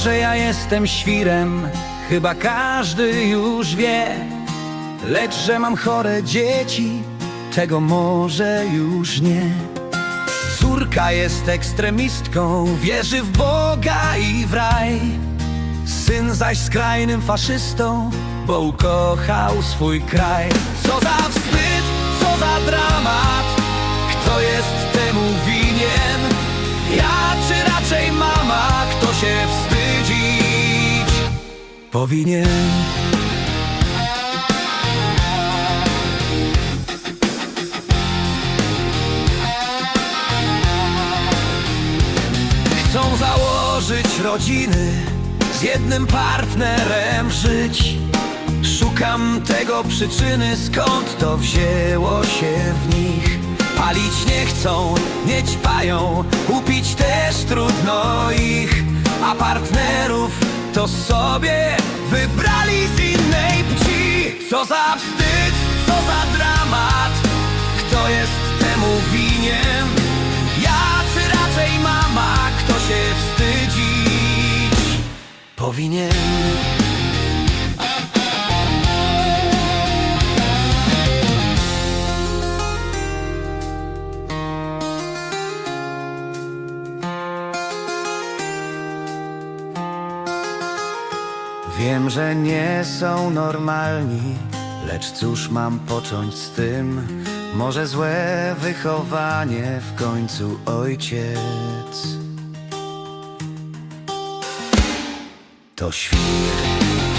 że ja jestem świrem, chyba każdy już wie. Lecz że mam chore dzieci, tego może już nie. Córka jest ekstremistką, wierzy w Boga i w raj. Syn zaś skrajnym faszystą, bo ukochał swój kraj. Co za powinien? Chcą założyć rodziny, z jednym partnerem żyć. Szukam tego przyczyny, skąd to wzięło się w nich. Palić nie chcą, nie ćpają, upić też trudno ich. A partnerów to sobie wybrali z innej płci. Co za wstyd, co za dramat, kto jest temu winien? Ja czy raczej mama, kto się wstydzić powinien? Wiem, że nie są normalni, lecz cóż mam począć z tym? Może złe wychowanie w końcu ojciec to świr.